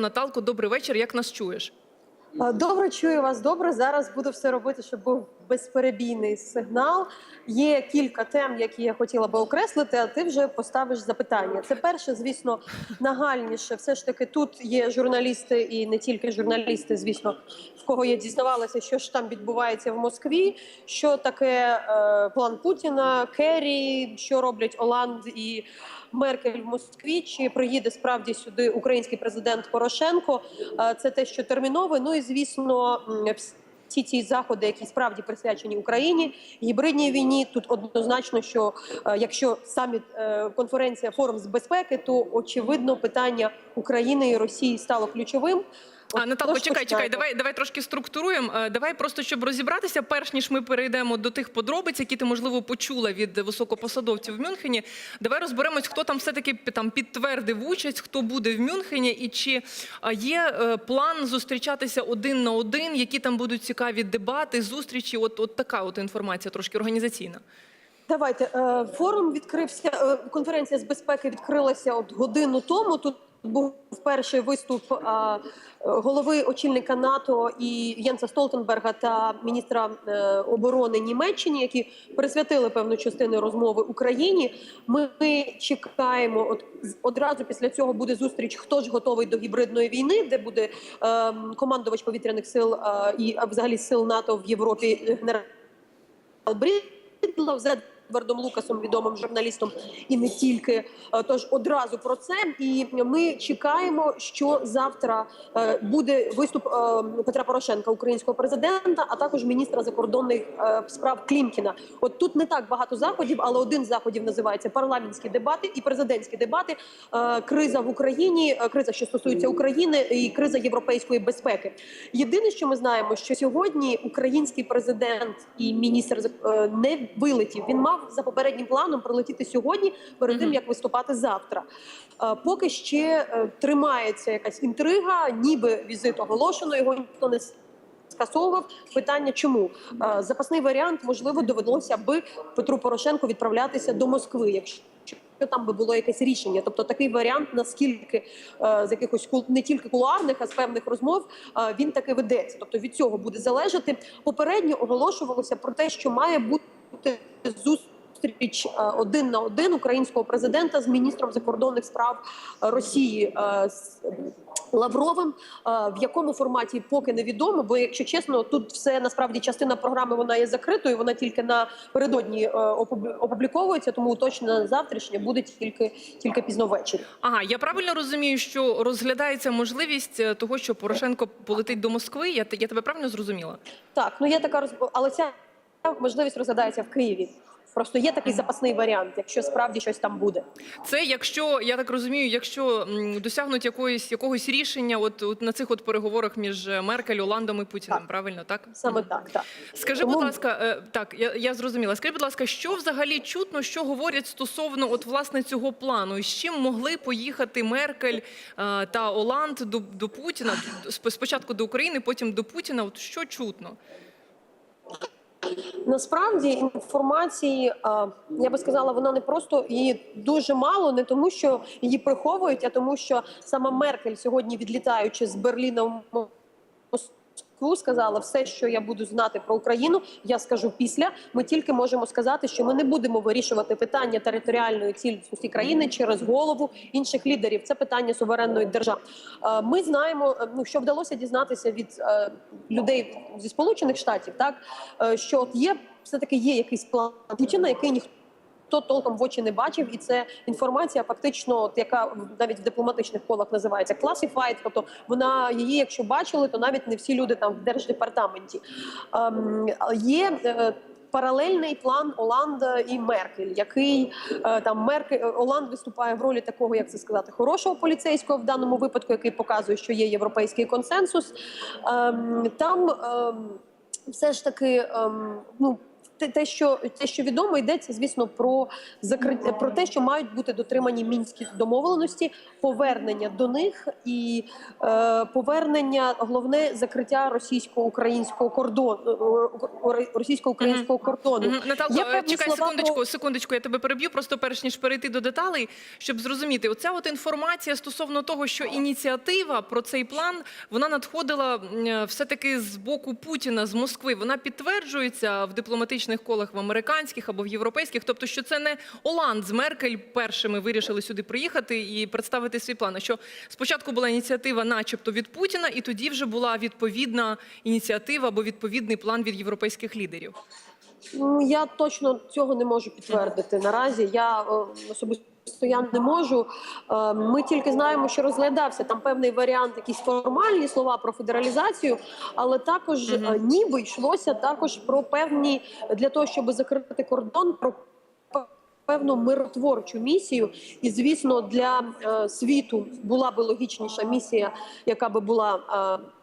Наталко, добрий вечір. Як нас чуєш? Е, Добре, чую вас добре. Зараз буду все робити, щоб був безперебійний сигнал. Є кілька тем, які я хотіла би окреслити, а ти вже поставиш запитання. Це перше, звісно, нагальніше. Все ж таки, тут є журналісти і не тільки журналісти, звісно, в кого я дізнавалася, що ж там відбувається в Москві, що таке е, план Путіна, Керрі, що роблять Оланд і. Меркель в Москві чи приїде справді сюди український президент Порошенко? Е, Це те, що термінове. Ну і звісно, всі ці заходи, які справді присвячені Україні, гібридній війні. Тут однозначно, що е, якщо саміт е, конференція форум з безпеки, то очевидно питання України і Росії стало ключовим. А Наталко, чекай, чекай, давай, давай трошки структуруємо. Е, Давай просто щоб розібратися, перш ніж ми перейдемо до тих подробиць, які ти можливо почула від високопосадовців в Мюнхені. Давай розберемось, хто там все таки там підтвердив участь, хто буде в Мюнхені, і чи є е, план зустрічатися один на один, які там будуть цікаві дебати, зустрічі. От, от така от інформація, трошки організаційна. Давайте е, форум відкрився. Конференція з безпеки відкрилася от годину тому. Тут був перший виступ е, голови очільника НАТО і Єнса Столтенберга та міністра е, оборони Німеччини, які присвятили певну частину розмови Україні. Ми чекаємо. От одразу після цього буде зустріч. Хто ж готовий до гібридної війни, де буде е, командувач повітряних сил е, і взагалі сил НАТО в Європі генерал Брідлов з Едвардом Лукасом, відомим журналістом, і не тільки. Е, Тож одразу про це. І ми чекаємо, що завтра е, буде виступ е, Петра Порошенка, українського президента, а також міністра закордонних справ Клімкіна. От тут не так багато заходів, але один з заходів називається парламентські дебати і президентські дебати. Криза в Україні, криза, що стосується України, і криза європейської безпеки. Єдине, що ми знаємо, що сьогодні український президент і міністр не вилетів. Він мав за попереднім планом прилетіти сьогодні, перед тим як виступати завтра. Е, Поки ще е, тримається якась інтрига, ніби візит оголошено, його ніхто не скасовував. Питання чому Е, запасний варіант можливо довелося би Петру Порошенку відправлятися до Москви, якщо. Там би було якесь рішення, тобто такий варіант, наскільки з якихось не тільки кулуарних, а з певних розмов він таки ведеться. Тобто від цього буде залежати. Попередньо оголошувалося про те, що має бути зустріч е, один на один українського президента з міністром закордонних справ е, Росії е, Лавровим. В якому форматі поки невідомо, бо якщо чесно, тут все насправді частина програми вона є закритою. Вона тільки напередодні опубліковується, тому уточнена завтрашня буде тільки тільки пізно ввечері. Ага, я правильно розумію, що розглядається можливість того, що Порошенко полетить до Москви. Я, я тебе правильно зрозуміла? Так, ну є така роз... але ця можливість розглядається в Києві. Просто є такий запасний варіант, якщо справді щось там буде. Це якщо я так розумію, якщо досягнуть якоїсь якогось рішення, от, от на цих от переговорах між е, Меркель, Оландом і Путіним, Так. правильно так? Саме так, так. Скажи, Тому- будь ласка, е, так я, я зрозуміла. Скажи, будь ласка, що взагалі чутно, що говорять стосовно от власне цього плану, і з чим могли поїхати Меркель е, та Оланд до, до Путіна Сп- спочатку до України, потім до Путіна? От що чутно? Насправді інформації, я би сказала, вона не просто її дуже мало, не тому, що її приховують, а тому, що сама Меркель сьогодні, відлітаючи з Берліна в Москву, сказала все, що я буду знати про Україну. Я скажу після. Ми тільки можемо сказати, що ми не будемо вирішувати питання територіальної цілісності країни через голову інших лідерів. Це питання суверенної держави. Е, Ми знаємо, е, ну що вдалося дізнатися від е, людей зі сполучених штатів, так що от є все таки є якийсь план Путіна, який ніхто. Хто толком в очі не бачив, і це інформація, фактично, яка навіть в дипломатичних колах називається classified, тобто вона її, якщо бачили, то навіть не всі люди там в держдепартаменті. Ем, є е, паралельний план Оланда і Меркель, який е, там Меркель Оланд виступає в ролі такого, як це сказати, хорошого поліцейського в даному випадку, який показує, що є європейський консенсус. Ем, там ем, все ж таки, ну. Те, що те, що відомо, йдеться, звісно, про закриття про те, що мають бути дотримані мінські домовленості, повернення до них і е, повернення, головне закриття російсько-українського кордону е, російсько-українського кордону. Мгм. Наталко, Є певні чекай слова секундочку, про- секундочку, я тебе переб'ю, просто перш ніж перейти до деталей, щоб зрозуміти, оця от інформація стосовно того, що ініціатива про цей план вона надходила е, все-таки з боку Путіна з Москви. Вона підтверджується в дипломатичних колах в американських або в європейських. Тобто, що це не Оланд з Меркель першими вирішили сюди приїхати і представити свій план. Що спочатку була ініціатива, начебто, від Путіна, і тоді вже була відповідна ініціатива або відповідний план від європейських лідерів. Ну, Я точно цього не можу підтвердити наразі. Я е, особисто я не можу. Е, Ми тільки знаємо, що розглядався там певний варіант, якісь формальні слова про федералізацію, але також е, ніби йшлося також про певні для того, щоб закрити кордон, про певну миротворчу місію. І звісно, для е, світу була би логічніша місія, яка би була. е,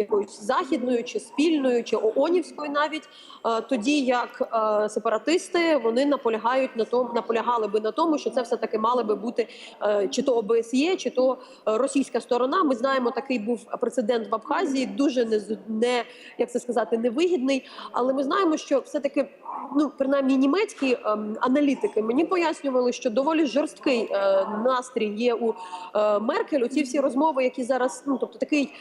якоюсь західною чи спільною, чи ООНівською навіть е, тоді як е, сепаратисти вони наполягають на тому, наполягали би на тому, що це все таки мали би бути е, чи то ОБСЄ, чи то російська сторона. Ми знаємо, такий був прецедент в Абхазії, дуже не не як це сказати, невигідний. Але ми знаємо, що все таки ну принаймні німецькі ем, аналітики мені пояснювали, що доволі жорсткий настрій є у Меркель. Оці всі розмови, які зараз ну тобто такий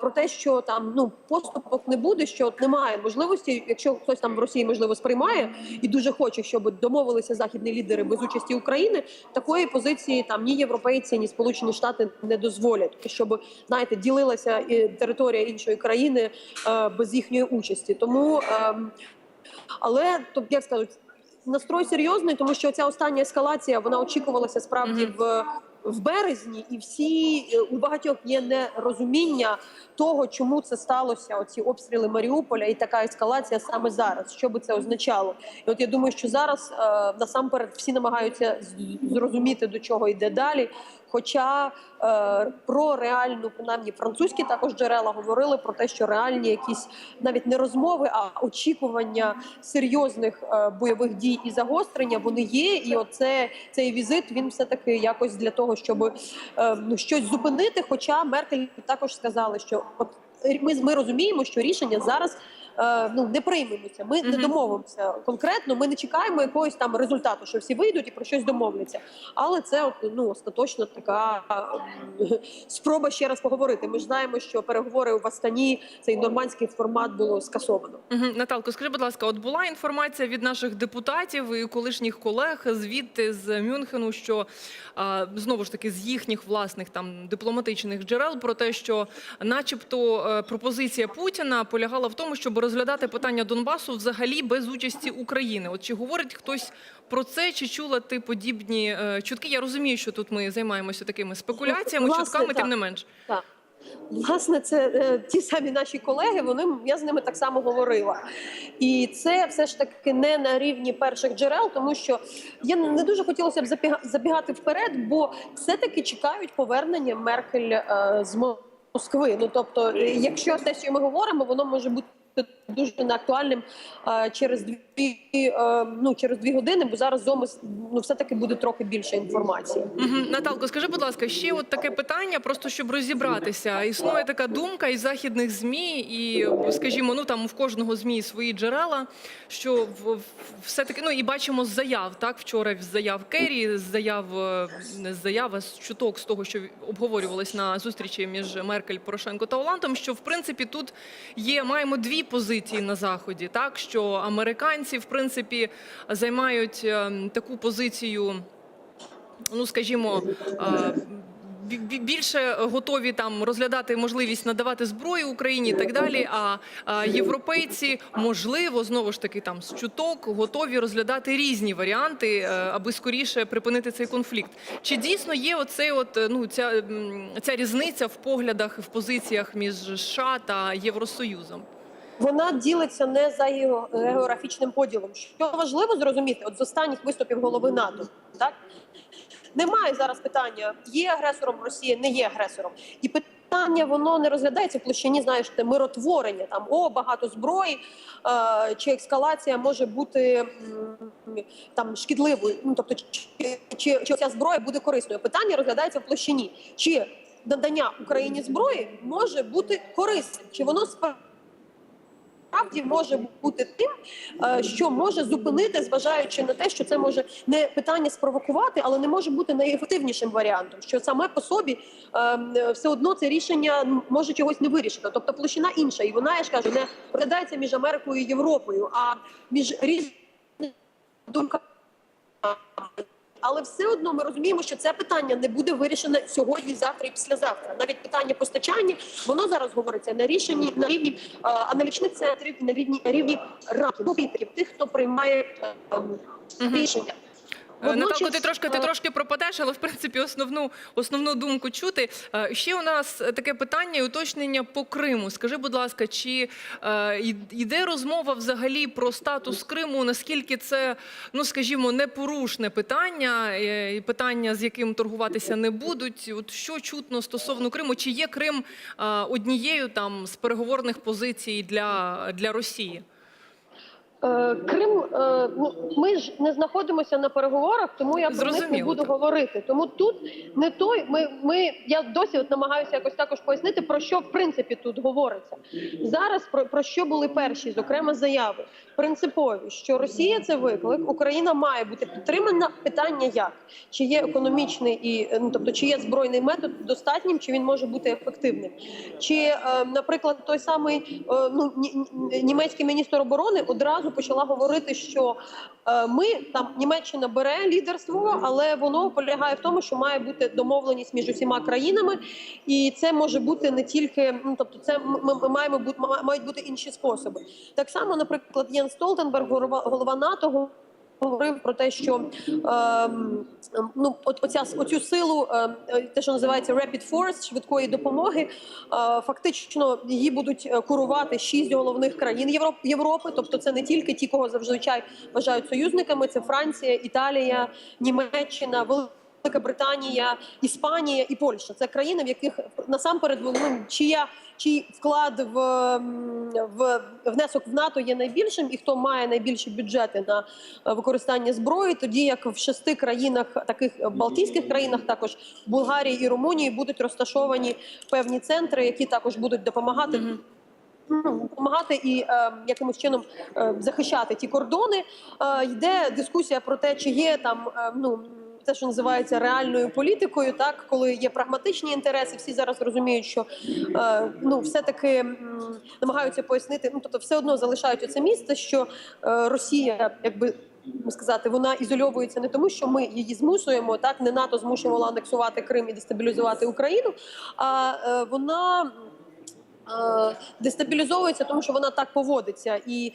про те, що там ну поступок не буде, що от немає можливості, якщо хтось там в Росії можливо сприймає і дуже хоче, щоб домовилися західні лідери без участі України. Такої позиції там ні європейці, ні Сполучені Штати не дозволять, щоб знаєте, ділилася і територія іншої країни е, без їхньої участі. Тому ем, але то як скажуть, настрой серйозний, тому що ця остання ескалація вона очікувалася справді в. В березні і всі е, у багатьох є нерозуміння того, чому це сталося. Оці обстріли Маріуполя і така ескалація саме зараз. Що би це означало? І от я думаю, що зараз е, насамперед всі намагаються зрозуміти до чого йде далі. Хоча е, про реальну, принаймні французькі також джерела говорили про те, що реальні якісь навіть не розмови, а очікування серйозних е, бойових дій і загострення вони є. І оце цей візит він все таки якось для того, щоб е, ну щось зупинити. Хоча Меркель також сказали, що от ми, ми розуміємо, що рішення зараз. Е, Ну не приймемося. Ми не домовимося конкретно. Ми не чекаємо якогось там результату, що всі вийдуть і про щось домовляться. Але це от ну остаточно така спроба ще раз поговорити. Ми ж знаємо, що переговори в Астані цей нормандський формат було скасовано. Наталко, скажи, будь ласка, от була інформація від наших депутатів і колишніх колег звідти з Мюнхену, що знову ж таки з їхніх власних там дипломатичних джерел про те, що, начебто, е, пропозиція Путіна полягала в тому, щоб розглядати питання Донбасу взагалі без участі України. От чи говорить хтось про це, чи чула ти подібні е, чутки? Я розумію, що тут ми займаємося такими спекуляціями, Власне, чутками, тим не менш. Так. Власне, це е, ті самі наші колеги. Вони я з ними так само говорила, і це все ж таки не на рівні перших джерел, тому що я не дуже хотілося б забіга- забігати вперед, бо все-таки чекають повернення Меркель е, з Москви. Ну тобто, якщо те, що ми говоримо, воно може бути. Дуже неактуальним через дві ну через дві години, бо зараз зомис ну все таки буде трохи більше інформації. Мгм. Наталко, скажи, будь ласка, ще от таке питання, просто щоб розібратися. Існує така думка із західних змі, і скажімо, ну там в кожного змі свої джерела. Що в, в- все-таки ну і бачимо з заяв. Так, вчора з заяв Керрі, з заяв е, не з заяв, з чуток з того, що обговорювалось на зустрічі між Меркель, Порошенко та Оландом. Що в принципі тут є маємо дві позиції на заході. Так що американці в принципі займають ем, таку позицію ну скажімо. бі- Більше готові там розглядати можливість надавати зброю Україні і так далі. А, європейці, можливо, знову ж таки там з чуток готові розглядати різні варіанти, е, аби скоріше припинити цей конфлікт. Чи дійсно є оцей от е, ну ця, ця різниця в поглядах в позиціях між США та Євросоюзом? Вона ділиться не за гео- географічним поділом. Що важливо зрозуміти, от з останніх виступів голови НАТО, так немає зараз питання: є агресором Росія, не є агресором, і питання воно не розглядається в площині, знаєш, те миротворення там о багато зброї е, чи ескалація може бути там шкідливою. Ну тобто, чи, чи, чи ця зброя буде корисною? Питання розглядається в площині. Чи надання Україні зброї може бути корисним? Чи воно справді може бути тим, е, що може зупинити, зважаючи на те, що це може не питання спровокувати, але не може бути найефективнішим варіантом. Що саме по собі ем, все одно це рішення може чогось не вирішити. Тобто площина інша, і вона я ж кажу, не розглядається між Америкою і Європою, а між різними думками. Але все одно ми розуміємо, що це питання не буде вирішено сьогодні, завтра і післязавтра. Навіть питання постачання воно зараз говориться на рішенні на рівні е, аналітичних центрів на рівні рівні рамків тих, хто приймає е, е, рішення. Е, Наталко, ти трошки ти е, трошки пропадеш, але в принципі основну основну думку чути. Е, Ще у нас таке питання і уточнення по Криму. Скажи, будь ласка, чи йде розмова взагалі про статус Криму? Наскільки це, ну скажімо, непорушне питання, і питання, з яким торгуватися не будуть? От що чутно стосовно Криму? Чи є Крим однією там з переговорних позицій для, для Росії? Е, Крим, е, ну, ми ж не знаходимося на переговорах, тому я про них не буду так. говорити. Тому тут не той. Ми, ми я досі от намагаюся якось також пояснити про що в принципі тут говориться зараз. Про, про що були перші, зокрема, заяви принципові, що Росія це виклик, Україна має бути підтримана. Питання як чи є економічний і ну, тобто, чи є збройний метод достатнім, чи він може бути ефективним, чи, е, наприклад, той самий ну ні- ні- німецький міністр оборони одразу почала говорити, що е, ми там Німеччина бере лідерство, але воно полягає в тому, що має бути домовленість між усіма країнами, і це може бути не тільки ну тобто, це ми, маємо бути мають бути інші способи. Так само, наприклад, Єн Столтенберг, голова НАТО. Говорив про те, що е, ну от оця оцю силу, е, те, що називається Rapid Force, швидкої допомоги, е, фактично її будуть е, курувати шість головних країн Європ, Європи. Тобто, це не тільки ті, кого зазвичай вважають союзниками. Це Франція, Італія, Німеччина, Велика Британія, Іспанія і Польща. Це країни, в яких насамперед ну, чия чий вклад в, в внесок в НАТО є найбільшим, і хто має найбільші бюджети на е, використання зброї, тоді як в шести країнах, таких е, балтійських країнах, також Болгарії і Румунії, будуть розташовані певні центри, які також будуть допомагати. Мгм. ну, Допомагати і е, якимось чином е, захищати ті кордони. Е, йде дискусія про те, чи є там е, ну те, що називається реальною політикою, так коли є прагматичні інтереси, всі зараз розуміють, що е, ну все таки намагаються пояснити. Ну тобто, все одно залишають оце місце, що е, Росія, якби. сказати, вона ізольовується не тому, що ми її змушуємо, так не НАТО змушувала анексувати Крим і дестабілізувати Україну, а е, вона дестабілізовується, тому що вона так поводиться. І,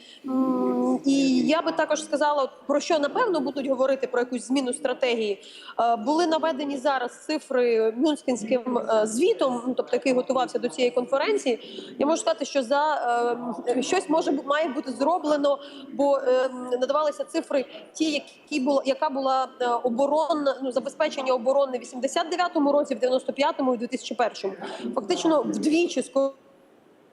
і я би також сказала, про що напевно будуть говорити про якусь зміну стратегії. Е, Були наведені зараз цифри Мюнхенським е, звітом, ну, тобто який готувався до цієї конференції. Я можу сказати, що за е, щось може має бути зроблено, бо е, надавалися цифри, ті, які була яка була е, оборонна ну, забезпечення оборони в 89-му році, в 95-му і 2001-му. Фактично вдвічі скоро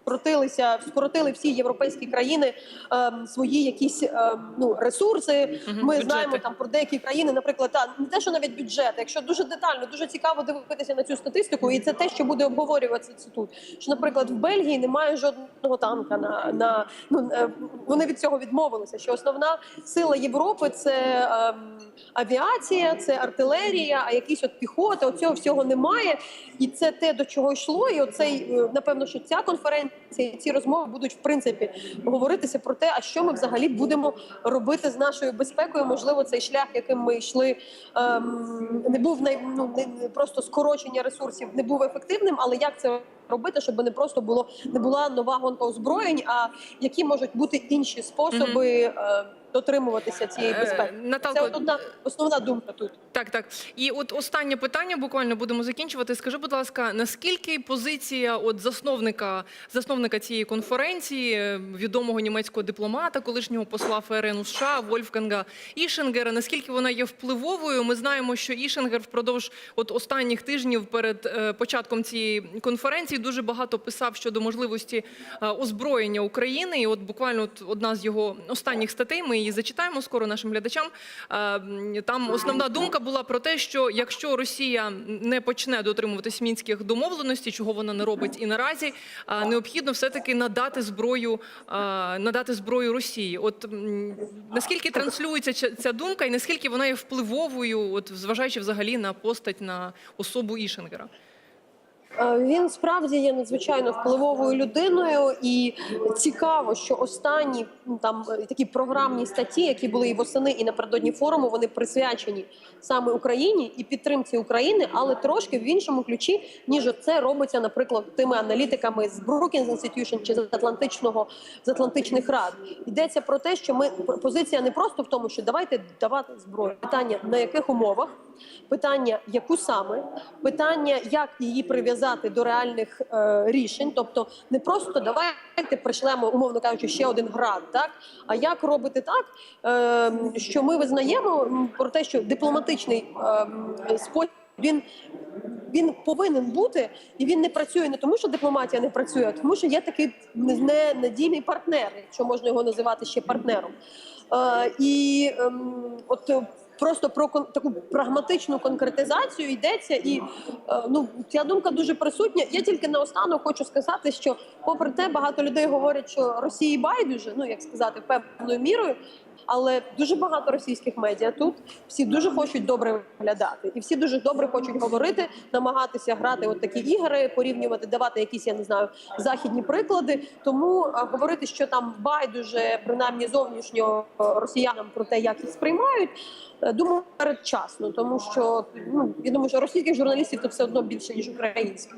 скоротилися, скоротили всі європейські країни ем, свої якісь ем, ну ресурси. Мгм, Ми бюджети. знаємо там про деякі країни, наприклад, та не те, що навіть бюджет. Якщо дуже детально, дуже цікаво дивитися на цю статистику, і це те, що буде обговорюватися тут. Що, наприклад, в Бельгії немає жодного танка на, на ну е, вони від цього відмовилися. Що основна сила Європи це ем, авіація, це артилерія, а якісь от піхота. Оцього всього немає, і це те, до чого йшло. І оцей е, напевно, що ця конференція, ці розмови будуть в принципі говоритися про те, а що ми взагалі будемо робити з нашою безпекою. Можливо, цей шлях, яким ми йшли, ем, не був най, ну, не просто скорочення ресурсів, не був ефективним, але як це робити, щоб не просто було не була нова гонка озброєнь, а які можуть бути інші способи е, дотримуватися цієї Е, безпеки. Наталко, Це от одна основна думка тут. Так, так. І от останнє питання, буквально будемо закінчувати. Скажи, будь ласка, наскільки позиція от засновника, засновника цієї конференції, е, відомого німецького дипломата, колишнього посла ФРН у США Вольфганга Ішенгера, наскільки вона є впливовою? Ми знаємо, що Ішенгер впродовж от останніх тижнів перед е, початком цієї конференції дуже багато писав щодо можливості е, озброєння України. І от буквально одна з його останніх статей, ми її зачитаємо скоро нашим глядачам. Е, Там основна думка була про те, що якщо Росія не почне дотримуватись мінських домовленостей, чого вона не робить і наразі, е, необхідно все таки надати зброю, надати зброю Росії. От наскільки транслюється ця думка, і наскільки вона є впливовою, от зважаючи взагалі на постать на особу Ішенгера? Е, Він справді є надзвичайно впливовою людиною, і цікаво, що останні там е, такі програмні статті, які були і восени, і напередодні форуму, вони присвячені саме Україні і підтримці України, але трошки в іншому ключі, ніж це робиться, наприклад, тими аналітиками з Brookings Institution чи з Атлантичного з Атлантичних рад. Йдеться про те, що ми позиція не просто в тому, що давайте давати зброю. Питання на яких умовах, питання яку саме, питання, як її прив'язати до реальних е, рішень, тобто не просто давайте пришлемо, умовно кажучи, ще один град, так а як робити так, е, що ми визнаємо про те, що дипломатичний е, спосіб він. Він повинен бути, і він не працює не тому, що дипломатія не працює, а тому, що є такий ненадійний партнер, якщо можна його називати ще партнером. Е, і ем, от е, просто про таку прагматичну конкретизацію йдеться, і е, ну ця думка дуже присутня. Я тільки наостанок хочу сказати, що, попри те, багато людей говорять, що Росії байдуже, ну як сказати, певною мірою. Але дуже багато російських медіа тут всі дуже хочуть добре виглядати, і всі дуже добре хочуть говорити, намагатися грати от такі ігри, порівнювати, давати якісь, я не знаю, західні приклади. Тому а, говорити, що там байдуже, принаймні зовнішньо е, росіянам про те, як їх сприймають, е, думаю, передчасно, тому що ну я думаю, що російських журналістів то все одно більше ніж українських.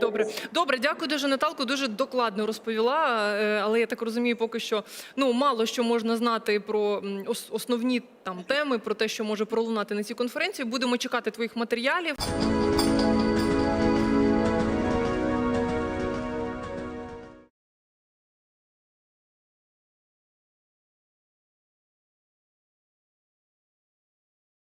Добре, добре, дякую дуже, Наталко. Дуже докладно розповіла. е, Але я так розумію, поки що ну мало що можна знати про основні там теми, про те, що може пролунати на цій конференції. Будемо чекати твоїх матеріалів.